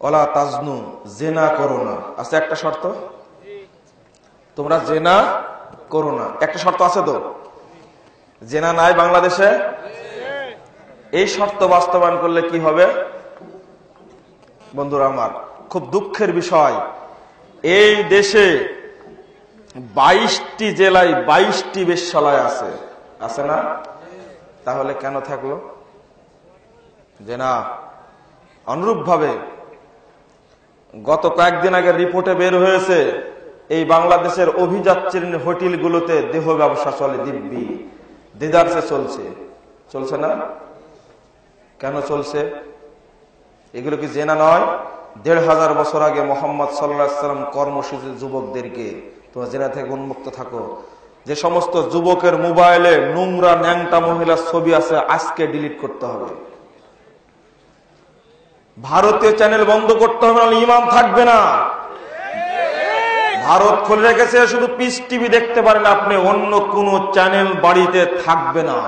OLA তাজনু, জেনা করো না। আছে একটা শর্ত? তোমরা জেনা করো না। একটা শর্ত আছে তো? জেনা নাই বাংলাদেশে? এই শর্ত বাস্তবায়ন করলে কি হবে? বন্ধুরা আমার, খুব দুঃখের বিষয়, এই দেশে বাইশটি জেলায় বাইশটি বেশ্যালয় আছে। আছে না? তাহলে কেন থাকল? যে না অনুরূপ ভাবে গত কয়েকদিন আগে রিপোর্টে বের হয়েছে, এই বাংলাদেশের অভিযাত্রী হোটেলগুলোতে দেহ ব্যবসা চলে দিব্যি। দিদারসে চলছে। চলছে না? কেন চলছে? এগুলো কি জেনা নয়? দেড় হাজার বছর আগে মোহাম্মদ সাল্লাহাম কর্মসূচি যুবকদেরকে, তোমরা জেনা থেকে উন্মুক্ত থাকো, যে সমস্ত যুবকের মোবাইলে নোংরা ন্যাংটা মহিলার ছবি আছে, আজকে ডিলিট করতে হবে। ভারতীয় চ্যানেল বন্ধ করতে হবে, নাহলে ইমাম থাকবে না। ভারত খুলে রেখেছে শুধু পিস টিভি দেখতে পারেন আপনি, অন্য কোন চ্যানেল বাড়িতে থাকবে না।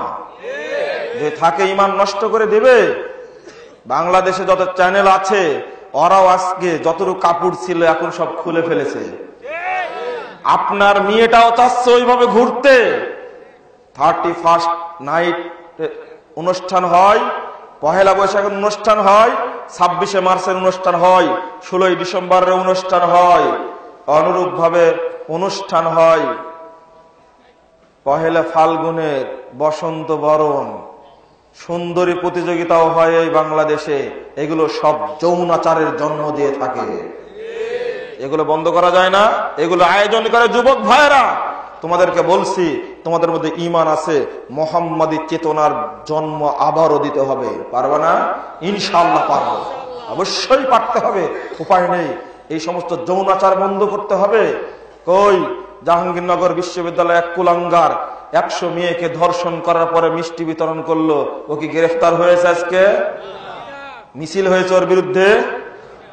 যে থাকে ইমান নষ্ট করে দেবে। বাংলাদেশে যত চ্যানেল আছে, ওরাও আজকে যতটুকু কাপড় ছিল, এখন সব খুলে ফেলেছে। আপনার মেয়েটাও চাচ্ছে ওইভাবে ঘুরতে। থার্টি ফার্স্ট নাইট অনুষ্ঠান হয়। পহেলা বৈশাখের অনুষ্ঠান হয়, ছাব্বিশে মার্চের অনুষ্ঠান হয়, ষোলোই ডিসেম্বরের অনুষ্ঠান হয় অনুরূপ ভাবে অনুষ্ঠান হয়। পহেলা ফাল্গুনের বসন্ত বরণ, সুন্দরী প্রতিযোগিতাও হয় এই বাংলাদেশে, এগুলো সব যৌনাচারের জন্ম দিয়ে থাকে। এগুলো বন্ধ করা যায় না, এগুলো আয়োজন করে যুবক ভাইয়েরা, তোমাদেরকে বলছি তোমাদের মধ্যে ইমান আছে, মোহাম্মদী চেতনার জন্ম আবারও দিতে হবে। পারবে না? ইনশাল্লাহ পারব। অবশ্যই পারতে হবে। উপায় নেই। এই সমস্ত যৌনাচার বন্ধ করতে হবে। কই? জাহাঙ্গীরনগর বিশ্ববিদ্যালয় এক কুলাঙ্গার একশো মেয়েকে ধর্ষণ করার পরে মিষ্টি বিতরণ করল। ও কি গ্রেফতার হয়েছে আজকে? মিছিল হয়েছে ওর বিরুদ্ধে?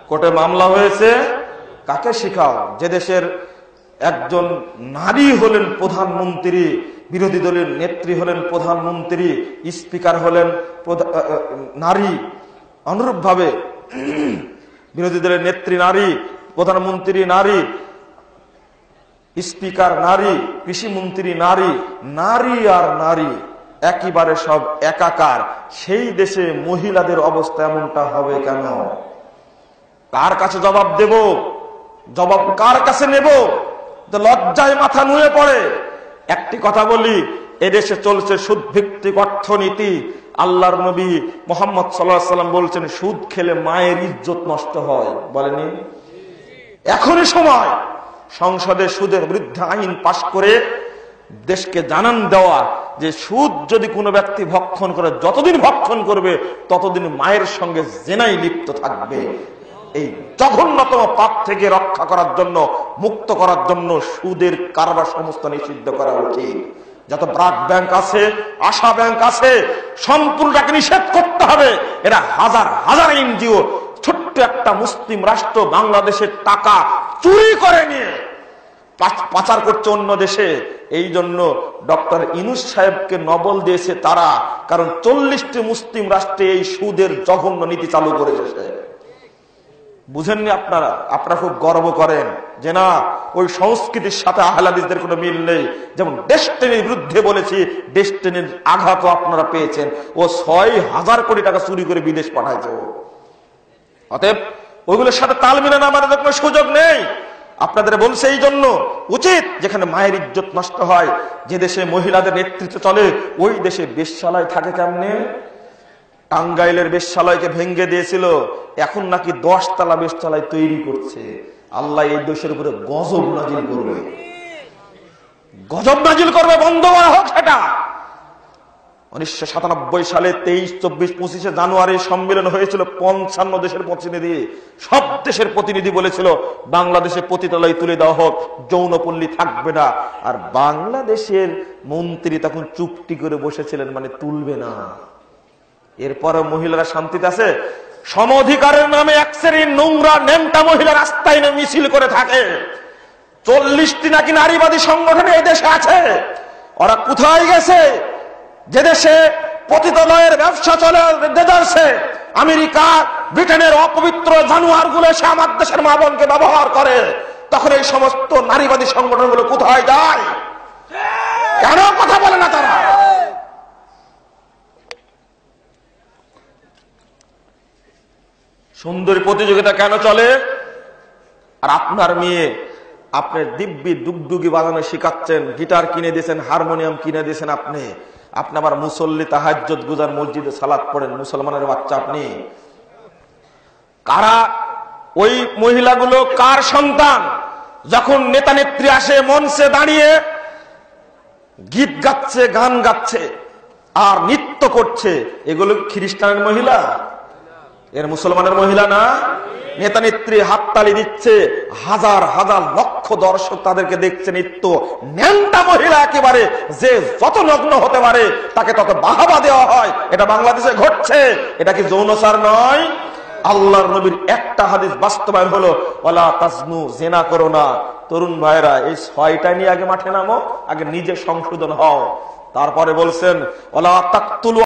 কোর্টে মামলা হয়েছে? কাকে শিখাও? যে দেশের একজন নারী হলেন প্রধানমন্ত্রী, বিরোধী দলের নেত্রী হলেন প্রধানমন্ত্রী, স্পিকার হলেন নারী। অনুরূপ ভাবে বিরোধী দলের নেত্রী নারী, প্রধানমন্ত্রী নারী, স্পিকার নারী, কৃষিমন্ত্রী নারী নারী আর নারী, একেবারে সব একাকার। সেই দেশে মহিলাদের অবস্থা এমনটা হবে কেন? কার কাছে জবাব দেব? জবাব কার কাছে নেব? লজ্জায় মাথা নুয়ে পড়ে। একটি কথা বলি, এদেশে চলছে সুদ ভিত্তিক অর্থনীতি। আল্লাহর নবী মোহাম্মদ সাল্লাহ সাল্লাম বলছেন, সুদ খেলে মায়ের ইজ্জত নষ্ট হয়। বলেনি এখনই সময় সংসদে সুদের বিরুদ্ধে আইন পাশ করে দেশকে জানান দেওয়া যে সুদ যদি কোনো ব্যক্তি ভক্ষণ করে, যতদিন ভক্ষণ করবে, ততদিন মায়ের সঙ্গে জেনাই লিপ্ত থাকবে। এই জঘন্যতম পাপ থেকে রক্ষা করার জন্য মুক্ত করার জন্য সুদের কারবার সমস্ত নিষিদ্ধ করা উচিত। যত ব্রাক ব্যাংক আছে, আশা ব্যাংক আছে, সম্পূর্ণটাকে নিষেধ করতে হবে। এরা হাজার হাজার এনজিও, ছোট্ট একটা মুসলিম রাষ্ট্র বাংলাদেশের টাকা চুরি করে নিয়ে পাচার করছে অন্য দেশে। এই জন্য ডক্টর ইনুস সাহেবকে নবল দিয়েছে তারা, কারণ চল্লিশটি মুসলিম রাষ্ট্রে এই সুদের জঘন্য নীতি চালু করেছে বুঝেননি আপনারা? আপনারা খুব গর্ব করেন। যে না, ওই সংস্কৃতির সাথে আহলাদিসদের কোনো মিল নেই। যেমন ডেস্টিনির বিরুদ্ধে বলেছি, ডেস্টিনির আঘাতও আপনারা পেয়েছেন। ও ছয় হাজার কোটি টাকা চুরি করে বিদেশ পাঠাইছে ও। অতএব, ওইগুলোর সাথে তাল মিলে না আমাদের কোনো সুযোগ নেই। আপনাদের বলছে এই জন্য, উচিত যেখানে মায়ের ইজ্জত নষ্ট হয়, যে দেশে মহিলাদের নেতৃত্ব চলে, ওই দেশে বেশালায় থাকে কেমনে? টাঙ্গাইলের বেশালয়কে ভেঙ্গে দিয়েছিল। এখন নাকি দশ তালা বেশতলায় তৈরি করছে। আল্লাহ এই দেশের উপরে গজব নাজিল করবে। গজব নাজিল করবে বন্ধ করা হোক সেটা। উনিশশো সাতানব্বই সালে তেইশ, চব্বিশ, পঁচিশে জানুয়ারি সম্মেলন হয়েছিল। পঞ্চান্ন দেশের প্রতিনিধি, সব দেশের প্রতিনিধি বলেছিল বাংলাদেশে পতিতালয় তুলে দেওয়া হোক, যৌনপল্লী থাকবে না। আর বাংলাদেশের মন্ত্রী তখন চুপটি করে বসেছিলেন মানে তুলবে না। এরপরে মহিলারা শান্তিতে আছে? সম অধিকারের নামে এক শ্রেণির নোংরা নেমটা মহিলা রাস্তায় মিছিল করে থাকে। চল্লিশটি নাকি নারীবাদী সংগঠন এই দেশে আছে। ওরা কোথায় গেছে? যে দেশে পতিতালয়ের ব্যবসা চলে দেদারসে আমেরিকা, ব্রিটেনের অপবিত্র জানুয়ারগুলো এসে আমার দেশের মা বোনকে ব্যবহার করে, তখন এই সমস্ত নারীবাদী সংগঠনগুলো কোথায় যায়? কেন কথা বলে না তারা? সুন্দরী প্রতিযোগিতা কেন চলে? আর আপনার মেয়ে আপনার দিব্যি ডুগডুগি বাজানো শিখাচ্ছেন, গিটার কিনে দিয়েছেন, হারমোনিয়াম কিনে দিয়েছেন আপনি। আপনি আবার মুসল্লি তাহাজ্জত গুজার মসজিদে সালাদ পড়েন, মুসলমানের বাচ্চা আপনি। কারা? ওই মহিলাগুলো কার সন্তান? যখন নেতা নেত্রী আসে, মঞ্চে দাঁড়িয়ে গীত গাচ্ছে, গান গাচ্ছে, আর নৃত্য করছে, এগুলো খ্রিস্টানের মহিলা? এর মুসলমানের মহিলা না? নেতা নেত্রী হাততালি দিচ্ছে, হাজার হাজার লক্ষ দর্শক তাদেরকে দেখছে নিত্য ন্যাংটা মহিলা একেবারে, যে যত নগ্ন হতে পারে তাকে তত বাহাবা দেওয়া হয়। এটা বাংলাদেশে ঘটছে। এটা কি যৌনসার নয়? আল্লাহর নবীর একটা হাদিস বাস্তবায়ন হলো ওলা তাজনু, জেনা করো না। তরুণ ভাইরা এই ছয়টা নিয়ে আগে মাঠে নামো, আগে নিজে সংশোধন হও। তারপরে বলছেন ওলা তাকতুলু